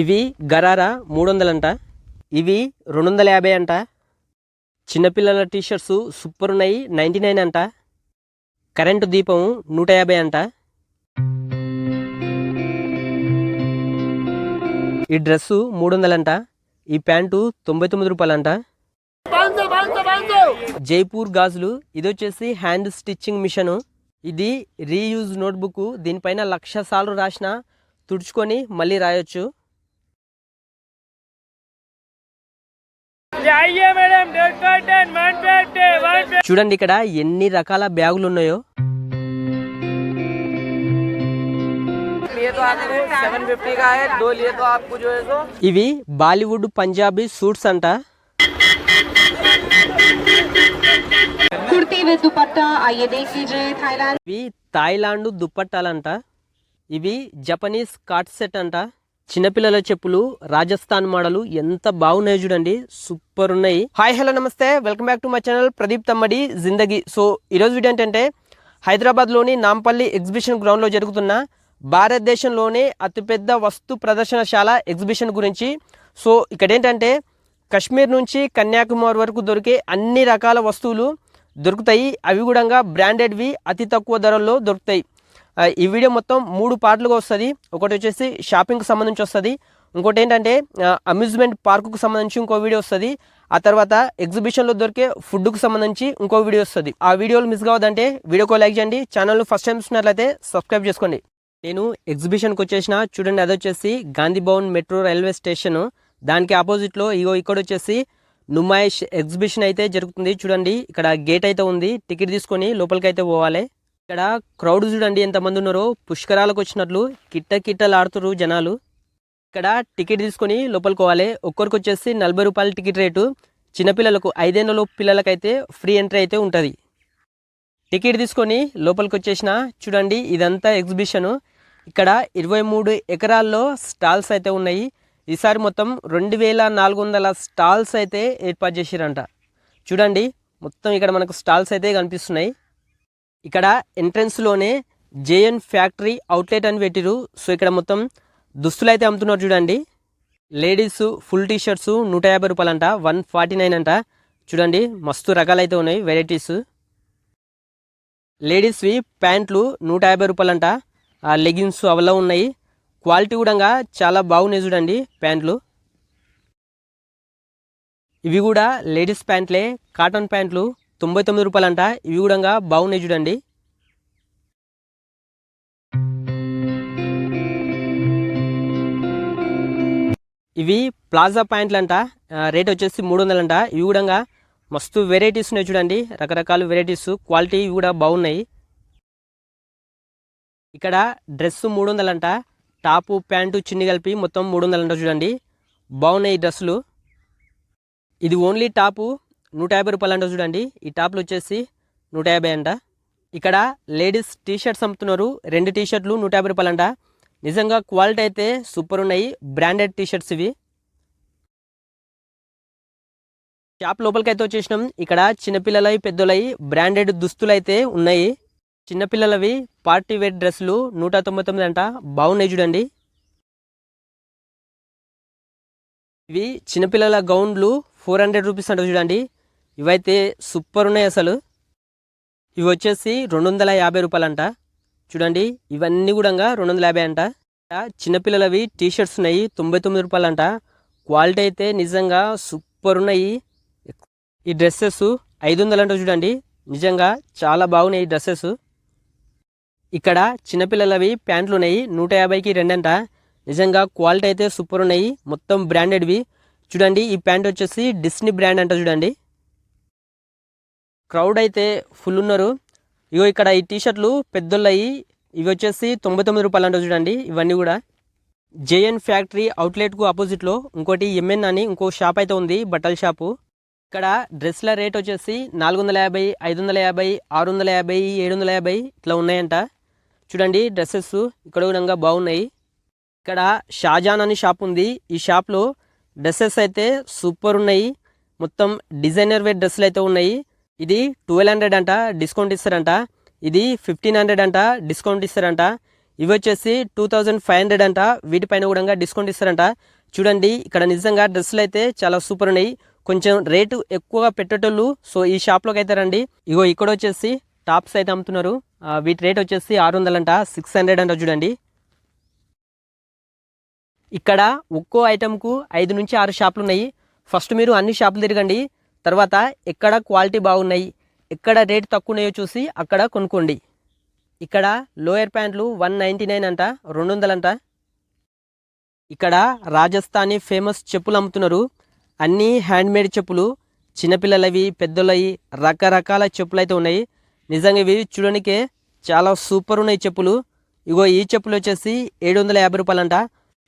ఇవి గరారా మూడు వందలంట ఇవి రెండు వందల యాభై అంట. చిన్నపిల్లల టీషర్ట్స్ సూపర్ ఉన్నాయి నైంటీ నైన్ అంట. కరెంటు దీపం నూట యాభై అంట. ఈ డ్రెస్సు మూడు వందలంట ఈ ప్యాంటు తొంభై తొమ్మిది రూపాయలంట. జైపూర్ గాజులు ఇది వచ్చేసి హ్యాండ్ స్టిచ్చింగ్ మిషను. ఇది రీయూజ్ నోట్బుక్ దీనిపైన లక్ష సార్లు రాసిన తుడుచుకొని మళ్ళీ రాయొచ్చు. చూడండి ఇక్కడ ఎన్ని రకాల బ్యాగులు ఉన్నాయో ఇవి బాలీవుడ్ పంజాబీ సూట్స్ అంట. ఇవి థాయిలాండ్. దుప్పట్టాలంట ఇవి జపనీస్ కాట్ సెట్ అంట. చిన్నపిల్లల చెప్పులు రాజస్థాన్ మోడలు ఎంత బాగున్నాయి చూడండి. సూపర్ ఉన్నాయి. హాయ్ హలో నమస్తే. Welcome back to my channel Pradeep Tammadi Zindagi. So ఈరోజు వీడియో ఏంటంటే హైదరాబాద్లోని నాంపల్లి ఎగ్జిబిషన్ గ్రౌండ్లో జరుగుతున్న భారతదేశంలోనే అతిపెద్ద వస్తు ప్రదర్శనశాల ఎగ్జిబిషన్ గురించి. సో ఇక్కడ ఏంటంటే కశ్మీర్ నుంచి కన్యాకుమారి వరకు దొరికే అన్ని రకాల వస్తువులు దొరుకుతాయి. అవి కూడా బ్రాండెడ్వి అతి తక్కువ ధరల్లో దొరుకుతాయి. ఈ వీడియో మొత్తం మూడు పార్ట్లుగా వస్తుంది. ఒకటి వచ్చేసి షాపింగ్కి సంబంధించి వస్తుంది. ఇంకోటి ఏంటంటే అమ్యూజ్మెంట్ పార్కుకు సంబంధించి ఇంకో వీడియో వస్తుంది. ఆ తర్వాత ఎగ్జిబిషన్లో దొరికే ఫుడ్కు సంబంధించి ఇంకో వీడియో వస్తుంది. ఆ వీడియోలు మిస్ కావద్దంటే వీడియోకి లైక్ చేయండి. ఛానల్ ఫస్ట్ టైం చూసినట్లయితే సబ్స్క్రైబ్ చేసుకోండి. నేను ఎగ్జిబిషన్కి వచ్చేసిన చూడండి అది వచ్చేసి Gandhi Bhavan metro railway station. దానికి ఆపోజిట్లో ఇగో ఇక్కడ వచ్చేసి నుమాయిష్ ఎగ్జిబిషన్ అయితే జరుగుతుంది. చూడండి ఇక్కడ గేట్ అయితే ఉంది. టికెట్ తీసుకొని లోపలికి అయితే పోవాలి. ఇక్కడ క్రౌడ్ చూడండి ఎంతమంది ఉన్నారో. పుష్కరాలకు వచ్చినట్లు కిట్ట కిట్టలాడుతున్నారు జనాలు. ఇక్కడ టికెట్ తీసుకొని లోపలికి పోవాలి. ఒక్కరికి వచ్చేసి నలభై రూపాయల టికెట్ రేటు. చిన్నపిల్లలకు ఐదేళ్ళ లోపు పిల్లలకైతే ఫ్రీ ఎంట్రీ అయితే ఉంటుంది. టికెట్ తీసుకొని లోపలికి వచ్చేసిన చూడండి ఇదంతా ఎగ్జిబిషను. ఇక్కడ ఇరవై మూడు ఎకరాల్లో స్టాల్స్ అయితే ఉన్నాయి. ఈసారి మొత్తం రెండు వేల నాలుగు వందల స్టాల్స్ అయితే ఏర్పాటు చేసిరంట. చూడండి మొత్తం ఇక్కడ మనకు స్టాల్స్ అయితే కనిపిస్తున్నాయి. ఇక్కడ ఎంట్రన్స్లోనే జేఎన్ ఫ్యాక్టరీ అవుట్లెట్ అని పెట్టిరు సో ఇక్కడ మొత్తం దుస్తులు అయితే అమ్ముతున్నారు చూడండి. లేడీస్ ఫుల్ టీ షర్ట్స్ నూట యాభై రూపాయలంట వన్ ఫార్టీ నైన్ అంట. చూడండి మస్తు రకాలైతే ఉన్నాయి వెరైటీస్. లేడీస్వి ప్యాంట్లు నూట యాభై రూపాయలంట. ఆ లెగిన్స్ అవలా ఉన్నాయి. క్వాలిటీ కూడా చాలా బాగున్నాయి చూడండి ప్యాంట్లు. ఇవి కూడా లేడీస్ ప్యాంట్లే కాటన్ ప్యాంట్లు తొంభై తొమ్మిది రూపాయలంట. ఇవి కూడా బాగున్నాయి చూడండి. ఇవి ప్లాజా ప్యాంట్లు అంట రేట్ వచ్చేసి మూడు వందలంట. ఇవి కూడా మస్తు వెరైటీస్ ఉన్నాయి చూడండి. రకరకాల వెరైటీస్ క్వాలిటీ ఇవి కూడా బాగున్నాయి. ఇక్కడ డ్రెస్ మూడు వందలంట. టాపు ప్యాంటు చిన్ని కలిపి మొత్తం మూడు వందలంట చూడండి. బాగున్నాయి ఈ డ్రెస్సులు. ఇది ఓన్లీ టాపు నూట యాభై రూపాయలు అంట చూడండి. ఈ టాప్లు వచ్చేసి నూట యాభై అంట. ఇక్కడ లేడీస్ టీ షర్ట్స్ అమ్ముతున్నారు. రెండు టీ షర్ట్లు నూట యాభై రూపాయలు అంట నిజంగా క్వాలిటీ అయితే సూపర్ ఉన్నాయి. బ్రాండెడ్ టీ షర్ట్స్ ఇవి. షాప్ లోపలికి అయితే వచ్చేసినాం. ఇక్కడ చిన్నపిల్లలవి పెద్దలవి బ్రాండెడ్ దుస్తులు అయితే ఉన్నాయి. చిన్నపిల్లలవి పార్టీ వేర్ డ్రెస్సులు నూట తొంభై తొమ్మిది అంట. బాగున్నాయి చూడండి. ఇవి చిన్నపిల్లల గౌన్లు ఫోర్ హండ్రెడ్ రూపీస్ అంట చూడండి. ఇవైతే సూపర్ ఉన్నాయి అసలు. ఇవి వచ్చేసి రెండు వందల యాభై రూపాయలంట. చూడండి ఇవన్నీ కూడా రెండు వందల యాభై అంట. చిన్నపిల్లలవి టీ షర్ట్స్ ఉన్నాయి తొంభై తొమ్మిది రూపాయలంట. క్వాలిటీ అయితే నిజంగా సూపర్ ఉన్నాయి. ఈ డ్రెస్సెస్ ఐదు వందలంట చూడండి. నిజంగా చాలా బాగున్నాయి ఈ డ్రెస్సెస్. ఇక్కడ చిన్నపిల్లలవి ప్యాంట్లు ఉన్నాయి నూట యాభైకి రెండంట. నిజంగా క్వాలిటీ అయితే సూపర్ ఉన్నాయి మొత్తం బ్రాండెడ్వి. చూడండి ఈ ప్యాంట్ వచ్చేసి డిస్నీ బ్రాండ్ అంట చూడండి. క్రౌడ్ అయితే ఫుల్ ఉన్నారు. ఇగో ఇక్కడ ఈ టీషర్ట్లు పెద్దోళ్ళయి. ఇవి వచ్చేసి తొంభై తొమ్మిది రూపాయలు అంట చూడండి. ఇవన్నీ కూడా. జేఎన్ ఫ్యాక్టరీ అవుట్లెట్కు ఆపోజిట్లో ఇంకోటి ఎంఎన్ అని ఇంకో షాప్ అయితే ఉంది బట్టల షాపు. ఇక్కడ డ్రెస్ల రేట్ వచ్చేసి నాలుగు వందల యాభై ఐదు వందల యాభై ఆరు వందల యాభై ఏడు వందల యాభై ఇట్లా ఉన్నాయంట. చూడండి డ్రెస్సెస్ ఇక్కడ కూడా బాగున్నాయి. ఇక్కడ షాజాన్ అనే షాప్ ఉంది. ఈ షాప్లో డ్రెస్సెస్ అయితే సూపర్ ఉన్నాయి. మొత్తం డిజైనర్ వేర్ డ్రెస్సులు అయితే ఉన్నాయి. ఇది ట్వెల్వ్ హండ్రెడ్ అంట డిస్కౌంట్ ఇస్తారంట. ఇది ఫిఫ్టీన్ హండ్రెడ్ అంట డిస్కౌంట్ ఇస్తారంట. ఇవి వచ్చేసి టూ థౌజండ్ ఫైవ్ హండ్రెడ్ అంట. వీటిపైన కూడా డిస్కౌంట్ ఇస్తారంట. చూడండి ఇక్కడ నిజంగా డ్రెస్సులు అయితే చాలా సూపర్ ఉన్నాయి. కొంచెం రేటు ఎక్కువగా పెట్టేటోళ్ళు సో ఈ షాప్లోకి అయితే రండి. ఇగో ఇక్కడ వచ్చేసి టాప్స్ అయితే అమ్ముతున్నారు. వీటి రేట్ వచ్చేసి ఆరు వందలంట సిక్స్ హండ్రెడ్ అంట చూడండి. ఇక్కడ ఒక్కో ఐటెంకు ఐదు నుంచి ఆరు షాపులు ఉన్నాయి. ఫస్ట్ మీరు అన్ని షాపులు తిరగండి. తర్వాత ఎక్కడ క్వాలిటీ బాగున్నాయి ఎక్కడ రేట్ తక్కువ ఉన్నాయో చూసి అక్కడ కొనుక్కోండి. ఇక్కడ లోయర్ ప్యాంట్లు వన్ నైంటీ నైన్ అంట రెండు వందలంట ఇక్కడ రాజస్థానీ ఫేమస్ చెప్పులు అమ్ముతున్నారు. అన్నీ హ్యాండ్మేడ్ చెప్పులు చిన్నపిల్లలవి పెద్దలవి రకరకాల చెప్పులు అయితే ఉన్నాయి. నిజంగా ఇవి చూడడానికి చాలా సూపర్ ఉన్నాయి చెప్పులు. ఇగో ఈ చెప్పులు వచ్చేసి ఏడు వందల యాభై రూపాయలంట.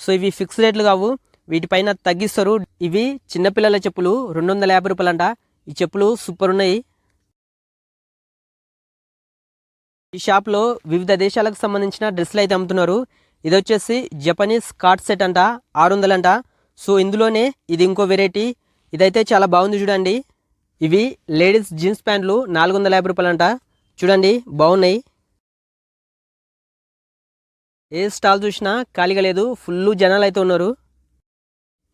సో ఇవి ఫిక్స్ రేట్లు కావు. వీటిపైన తగ్గిస్తారు. ఇవి చిన్నపిల్లల చెప్పులు రెండు వందల యాభై రూపాయలంట. ఈ చెప్పులు సూపర్ ఉన్నాయి. ఈ షాప్లో వివిధ దేశాలకు సంబంధించిన డ్రెస్సులు అయితే అమ్ముతున్నారు. ఇది వచ్చేసి జపనీస్ కార్డ్ సెట్ అంట. ఆరు వందలంట. సో ఇందులోనే ఇది ఇంకో వెరైటీ ఇదైతే చాలా బాగుంది చూడండి. ఇవి లేడీస్ జీన్స్ ప్యాంట్లు నాలుగు వందల యాభై రూపాయలంట. చూడండి బాగున్నాయి. ఏ స్టాల్ చూసినా ఖాళీగా లేదు ఫుల్ జనాలు అయితే ఉన్నారు.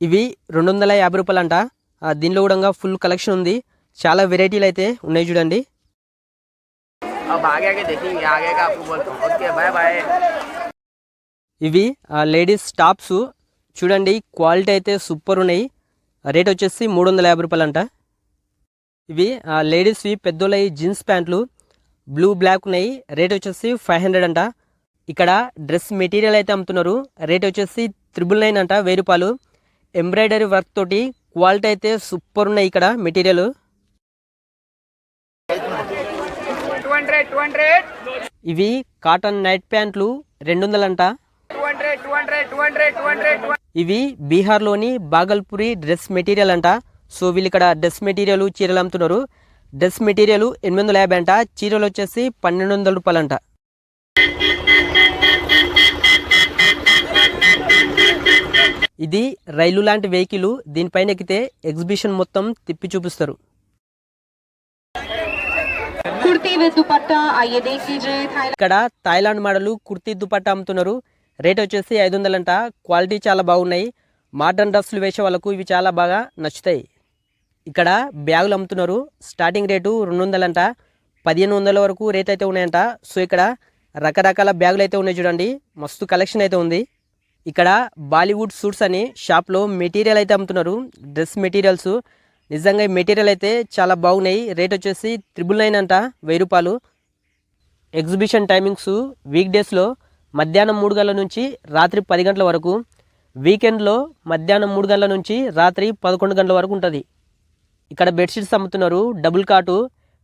ఇవి రెండు వందల యాభై రూపాయలంట. దీనిలో కూడా ఫుల్ కలెక్షన్ ఉంది. చాలా వెరైటీలు అయితే ఉన్నాయి చూడండి. ఇవి లేడీస్ టాప్స్. చూడండి క్వాలిటీ అయితే సూపర్ ఉన్నాయి. రేట్ వచ్చేసి మూడు వందల యాభై రూపాయలంట. ఇవి లేడీస్వి పెద్దోళ్ళవి జీన్స్ ప్యాంట్లు బ్లూ బ్లాక్ ఉన్నాయి. రేట్ వచ్చేసి ఫైవ్ హండ్రెడ్ అంట. ఇక్కడ డ్రెస్ మెటీరియల్ అయితే అమ్ముతున్నారు. రేట్ వచ్చేసి త్రిబుల్ నైన్ అంట వెయ్యి రూపాయలు. ఎంబ్రాయిడరీ వర్క్ తోటి క్వాలిటీ అయితే సూపర్ ఉన్నాయి ఇక్కడ మెటీరియల్. ఇవి కాటన్ నైట్ ప్యాంట్లు రెండు వందలంట ఇవి బీహార్లోని భాగల్పూరి డ్రెస్ మెటీరియల్ అంట. సో వీళ్ళు ఇక్కడ డ్రెస్ మెటీరియల్ చీరలు అమ్ముతున్నారు. డ్రెస్ మెటీరియల్ ఎనిమిది వందల యాభై అంట. చీరలు వచ్చేసి పన్నెండు వందల రూపాయలు అంట ఇది రైలు లాంటి వెహికల్. దీనిపైన ఎక్కితే ఎగ్జిబిషన్ మొత్తం తిప్పి చూపిస్తారు. ఇక్కడ థాయిలాండ్ మోడల్ కుర్తీ దుపట్టా అమ్ముతున్నారు. రేట్ వచ్చేసి ఐదు వందలంట. క్వాలిటీ చాలా బాగున్నాయి. మోడర్న్ డ్రెస్సులు వేసే వాళ్ళకు ఇవి చాలా బాగా నచ్చుతాయి. ఇక్కడ బ్యాగులు అమ్ముతున్నారు. స్టార్టింగ్ రేటు రెండు వందలంట పదిహేను వందల వరకు రేట్ అయితే ఉన్నాయంట. సో ఇక్కడ రకరకాల బ్యాగులు అయితే ఉన్నాయి చూడండి. మస్తు కలెక్షన్ అయితే ఉంది. ఇక్కడ బాలీవుడ్ సూట్స్ అని షాప్లో మెటీరియల్ అయితే అమ్ముతున్నారు. డ్రెస్ మెటీరియల్స్ నిజంగా ఈ మెటీరియల్ అయితే చాలా బాగున్నాయి. రేట్ వచ్చేసి త్రిబుల్ నైన్ అంట వెయ్యి రూపాయలు. ఎగ్జిబిషన్ టైమింగ్స్ వీక్ డేస్లో మధ్యాహ్నం మూడు గంటల నుంచి రాత్రి పది గంటల వరకు. వీకెండ్లో మధ్యాహ్నం మూడు గంటల నుంచి రాత్రి పదకొండు గంటల వరకు ఉంటుంది. ఇక్కడ బెడ్షీట్స్ అమ్ముతున్నారు. డబుల్ కాటు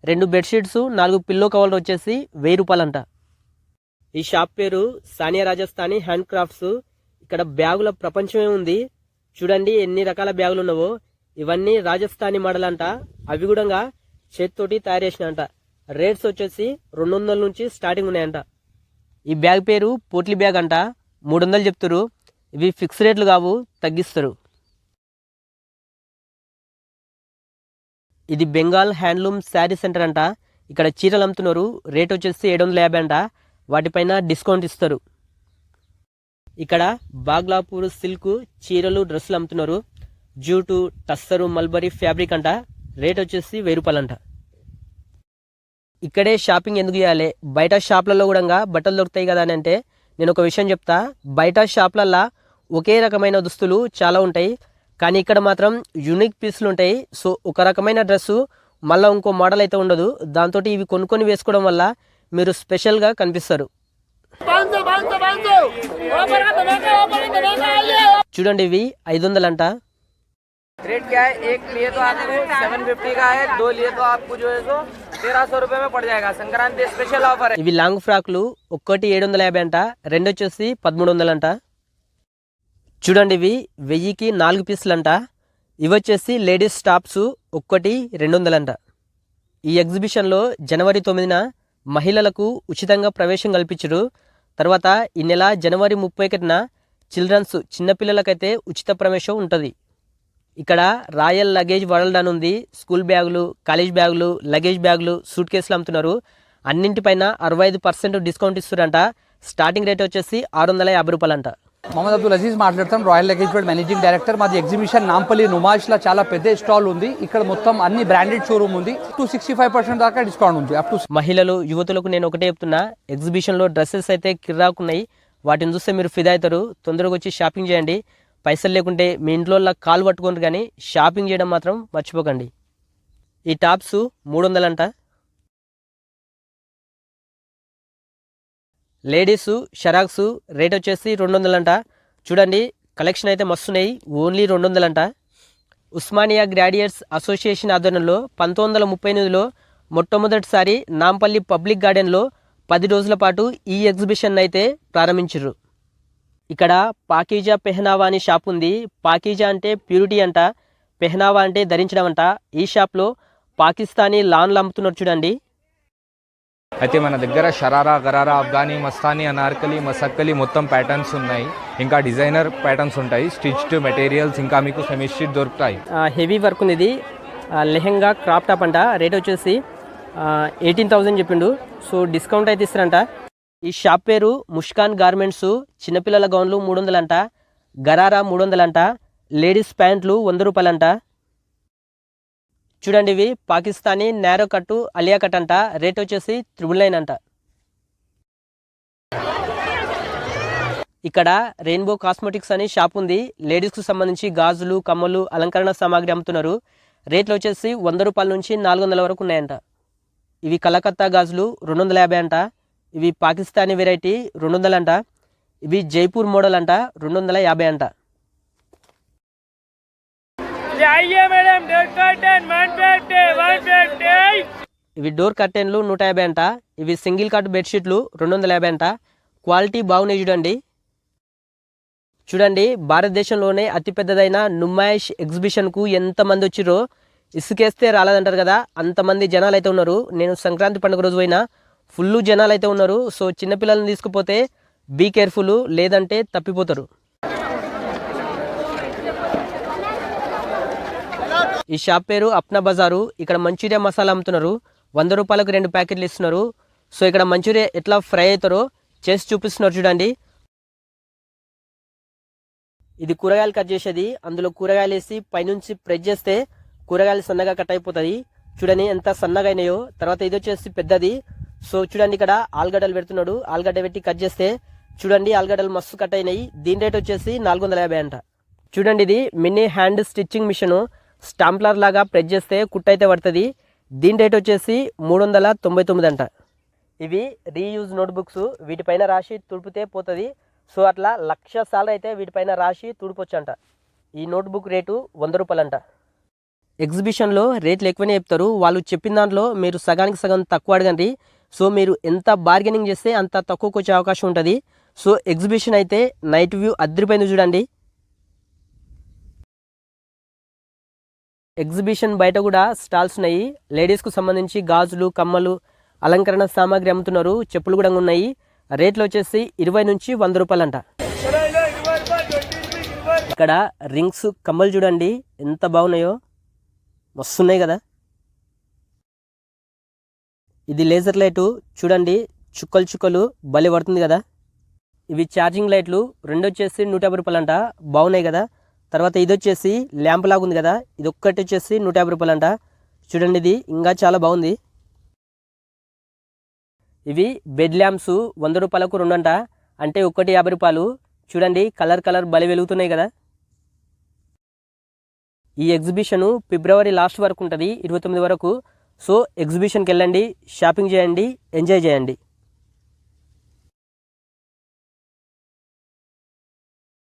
రెండు బెడ్షీట్స్ నాలుగు పిల్లో కవర్లు వచ్చేసి వెయ్యి రూపాయలంట. ఈ షాప్ పేరు సానియా రాజస్థానీ హ్యాండ్ క్రాఫ్ట్స్. ఇక్కడ బ్యాగుల ప్రపంచమే ఉంది. చూడండి ఎన్ని రకాల బ్యాగులు ఉన్నావో ఇవన్నీ రాజస్థానీ మోడల్ అంట అవి కూడా చేతితోటి తయారు చేసిన అంట రేట్స్ వచ్చేసి రెండు వందల నుంచి స్టార్టింగ్ ఉన్నాయంట. ఈ బ్యాగ్ పేరు పోట్లీ బ్యాగ్ అంట. మూడు వందలు చెప్తారు ఇవి ఫిక్స్ రేట్లు కావు తగ్గిస్తారు. ఇది బెంగాల్ హ్యాండ్లూమ్ శారీ సెంటర్ అంట. ఇక్కడ చీరలు అమ్ముతున్నారు. రేట్ వచ్చేసి ఏడు వందల యాభై అంట. వాటిపైన డిస్కౌంట్ ఇస్తారు. ఇక్కడ బాగ్లాపూర్ సిల్క్ చీరలు డ్రెస్సులు అమ్ముతున్నారు. జూటు టస్సరు మల్బరీ ఫ్యాబ్రిక్ అంట. రేట్ వచ్చేసి వెయ్యి రూపాయలంట. ఇక్కడే షాపింగ్ ఎందుకు చేయాలి? బయట షాప్లలో కూడా బట్టలు దొరుకుతాయి కదా అని అంటే నేను ఒక విషయం చెప్తా. బయట షాప్లల్లో ఒకే రకమైన దుస్తులు చాలా ఉంటాయి. కానీ ఇక్కడ మాత్రం యూనిక్ పీసులు ఉంటాయి సో ఒక రకమైన డ్రెస్సు మళ్ళీ ఇంకో మోడల్ అయితే ఉండదు దాంతో ఇవి కొనుక్కొని వేసుకోవడం వల్ల మీరు స్పెషల్గా కనిపిస్తారు చూడండి ఇవి ఐదు వందలంట रेट क्या है एक लिए तो आपको सेवन फिफ्टी का है दो लिए तो आपको जो है सो तेरह सौ रुपये में पड़ जाएगा संक्रांति स्पेशल ऑफर है ఇవి లాంగ్ ఫ్రాక్లు ఒక్కటి ఏడు వందల యాభై అంట రెండు వచ్చేసి పదమూడు వందలంట చూడండి ఇవి వెయ్యికి నాలుగు పీసులు అంట ఇవి వచ్చేసి లేడీస్ టాప్స్ ఒక్కటి రెండు వందలంట ఈ ఎగ్జిబిషన్లో జనవరి తొమ్మిదిన మహిళలకు ఉచితంగా ప్రవేశం కల్పించరు తర్వాత ఈ నెల జనవరి ముప్పై ఒకటిన చిల్డ్రన్స్ చిన్నపిల్లలకైతే ఉచిత ప్రవేశం ఉంటుంది. ఇక్కడ రాయల్ లగేజ్ వరల్డ్ అని ఉంది స్కూల్ బ్యాగులు కాలేజ్ బ్యాగులు లగేజ్ బ్యాగులు సూట్ కేసులు అమ్ముతున్నారు. అన్నింటిపైన అరవై ఐదు పర్సెంట్ డిస్కౌంట్ ఇస్తారంట స్టార్టింగ్ రేట్ వచ్చేసి ఆరు వందల యాభై రూపాయలంట. మహమ్మద్ అబ్దుల్ అజీజ్ మాట్లాడతాం. రాయల్ లగేజ్ మేనేజింగ్ డైరెక్టర్ మాది ఎగ్జిబిషన్ నాంపల్లి నుమాజ్లో చాలా పెద్ద స్టాల్ ఉంది. ఇక్కడ మొత్తం అన్ని బ్రాండెడ్ షోరూమ్ ఉంది. టూ సిక్స్టీ ఫైవ్ పర్సెంట్ దాకా డిస్కౌంట్ ఉంది. అప్ టు మహిళలు యువతులకు నేను ఒకటే చెప్తున్నా. ఎగ్జిబిషన్లో డ్రెస్సెస్ అయితే కిర్రాకున్నాయి వాటిని చూస్తే మీరు ఫిదా అవుతారు. తొందరగా వచ్చి షాపింగ్ చేయండి. పైసలు లేకుంటే మీ ఇంట్లో కాలు పట్టుకోండి కానీ షాపింగ్ చేయడం మాత్రం మర్చిపోకండి. ఈ టాప్స్ మూడు వందలంట. లేడీస్ షరాక్స్ రేట్ వచ్చేసి రెండు వందలంట చూడండి కలెక్షన్ అయితే మస్తున్నాయి ఓన్లీ రెండు వందలంట ఉస్మానియా గ్రాడ్యుయేట్స్ అసోసియేషన్ ఆధ్వర్యంలో పంతొమ్మిది వందల ముప్పై ఎనిమిదిలో మొట్టమొదటిసారి నాంపల్లి పబ్లిక్ గార్డెన్లో పది రోజుల పాటు ఈ ఎగ్జిబిషన్ అయితే ప్రారంభించారు ఇక్కడ పాకీజా పెహనావా అని షాప్ ఉంది. పాకీజా అంటే ప్యూరిటీ అంట. పెహనావా అంటే ధరించడం అంట. ఈ షాప్లో పాకిస్తానీ లాన్లు అమ్ముతున్నారు చూడండి. అయితే మన దగ్గర షరారా గరారా అఫ్ఘానీ మస్తానీ అనార్కలి మసక్కలి మొత్తం ప్యాటర్న్స్ ఉన్నాయి. ఇంకా డిజైనర్ ప్యాటర్న్స్ ఉంటాయి. స్టిచ్డ్ మెటీరియల్స్ ఇంకా మీకు సెమీ స్టిచ్ దొరుకుతాయి. హెవీ వర్క్ ఉంది ఇది లెహెంగా క్రాప్ టాప్ అంట. రేట్ వచ్చేసి ఎయిటీన్ థౌజండ్ చెప్పిండు. సో డిస్కౌంట్ అయితే ఇస్తారంట. ఈ షాప్ పేరు ముష్కాన్ గార్మెంట్స్ చిన్నపిల్లల గౌన్లు మూడు వందలంట. గరారా మూడు వందలంట. లేడీస్ ప్యాంట్లు వంద రూపాయలంట. చూడండి ఇవి. Pakistani narrow cut Alia cut అంట. రేట్ వచ్చేసి త్రిబుల్ నైన్ అంట. ఇక్కడ రెయిన్బో కాస్మెటిక్స్ అని షాప్ ఉంది. లేడీస్కు సంబంధించి గాజులు కమ్మలు అలంకరణ సామాగ్రి అమ్ముతున్నారు. రేట్లు వచ్చేసి వంద రూపాయల నుంచి నాలుగు వందల వరకు ఉన్నాయంట. ఇవి కలకత్తా గాజులు రెండు వందల యాభై అంట. ఇవి పాకిస్తానీ వెరైటీ రెండు వందలు అంట. ఇవి జైపూర్ మోడల్ అంట రెండు వందల యాభై అంట. ఇవి డోర్ కర్టెన్లు నూట యాభై అంట ఇవి సింగిల్ కట్ బెడ్షీట్లు రెండు వందల యాభై అంట. క్వాలిటీ బాగున్నాయి చూడండి. చూడండి భారతదేశంలోనే అతిపెద్దదైన నుమాయిష్ ఎగ్జిబిషన్కు ఎంతమంది వచ్చిరో ఇసుకేస్తే రాలేదంటారు కదా అంతమంది జనాలు అయితే ఉన్నారు. నేను సంక్రాంతి పండుగ రోజు పోయినా ఫుల్ జనాలు అయితే ఉన్నారు. సో చిన్నపిల్లల్ని తీసుకుపోతే బీ కేర్ఫుల్ లేదంటే తప్పిపోతారు. ఈ షాప్ పేరు అప్నా బజారు. ఇక్కడ మంచూరియా మసాలా అమ్ముతున్నారు. వంద రూపాయలకు రెండు ప్యాకెట్లు ఇస్తున్నారు. సో ఇక్కడ మంచూరియా ఎట్లా ఫ్రై అవుతారో చేసి చూపిస్తున్నారు చూడండి. ఇది కూరగాయలు కట్ చేసేది. అందులో కూరగాయలు వేసి పైనుంచి ప్రెస్ చేస్తే కూరగాయలు సన్నగా కట్ అయిపోతుంది చూడండి ఎంత సన్నగా అయినాయో. తర్వాత ఇది వచ్చేసి పెద్దది. సో చూడండి ఇక్కడ ఆలుగడ్డలు పెడుతున్నాడు. ఆలుగడ్డ పెట్టి కట్ చేస్తే చూడండి ఆలుగడ్డలు మస్తు కట్ అయినాయి. దీని రేట్ వచ్చేసి నాలుగు వందల యాభై అంట. చూడండి ఇది mini hand stitching machine. Stapler లాగా ప్రెస్ చేస్తే కుట్ అయితే పడుతుంది. దీని రేట్ వచ్చేసి మూడు వందల తొంభై తొమ్మిది అంట. ఇవి రీయూజ్ నోట్బుక్స్ వీటిపైన రాసి తుడిపితే పోతుంది. సో అట్లా లక్ష సార్లు అయితే వీటిపైన రాసి తుడిపొచ్చంట. ఈ నోట్బుక్ రేటు వంద రూపాయలంట. ఎగ్జిబిషన్లో రేట్లు ఎక్కువనే చెప్తారు. వాళ్ళు చెప్పిన దాంట్లో మీరు సగానికి సగం తక్కువ అడగండి. సో మీరు ఎంత బార్గెనింగ్ చేస్తే అంత తక్కువకు వచ్చే అవకాశం ఉంటుంది. సో ఎగ్జిబిషన్ అయితే నైట్ వ్యూ అద్దరిపోయింది చూడండి. ఎగ్జిబిషన్ బయట కూడా స్టాల్స్ ఉన్నాయి. లేడీస్కు సంబంధించి గాజులు కమ్మలు అలంకరణ సామాగ్రి అమ్ముతున్నారు. చెప్పులు కూడా ఉన్నాయి. రేట్లు వచ్చేసి ఇరవై నుంచి వంద రూపాయలంట. ఇక్కడ రింగ్స్ కమ్మలు చూడండి. ఎంత బాగున్నాయో. వస్తున్నాయి కదా. ఇది లేజర్ లైటు. చూడండి. చుక్కలు చుక్కలు భలే పడుతుంది కదా. ఇవి ఛార్జింగ్ లైట్లు. రెండు వచ్చేసి నూట యాభై రూపాయలంట. బాగున్నాయి కదా. తర్వాత ఇది వచ్చేసి ల్యాంప్ లాగా ఉంది కదా ఇది ఒక్కటి వచ్చేసి నూట యాభై అంట చూడండి ఇది ఇంకా చాలా బాగుంది. ఇవి బెడ్ ల్యాంప్స్ వంద రూపాయలకు రెండంట అంటే ఒక్కటి యాభై రూపాయలు. చూడండి కలర్ కలర్ బలి వెలుగుతున్నాయి కదా. ఈ ఎగ్జిబిషన్ ఫిబ్రవరి లాస్ట్ వరకు ఉంటుంది ఇరవై తొమ్మిది వరకు. సో ఎగ్జిబిషన్కి వెళ్ళండి షాపింగ్ చేయండి ఎంజాయ్ చేయండి.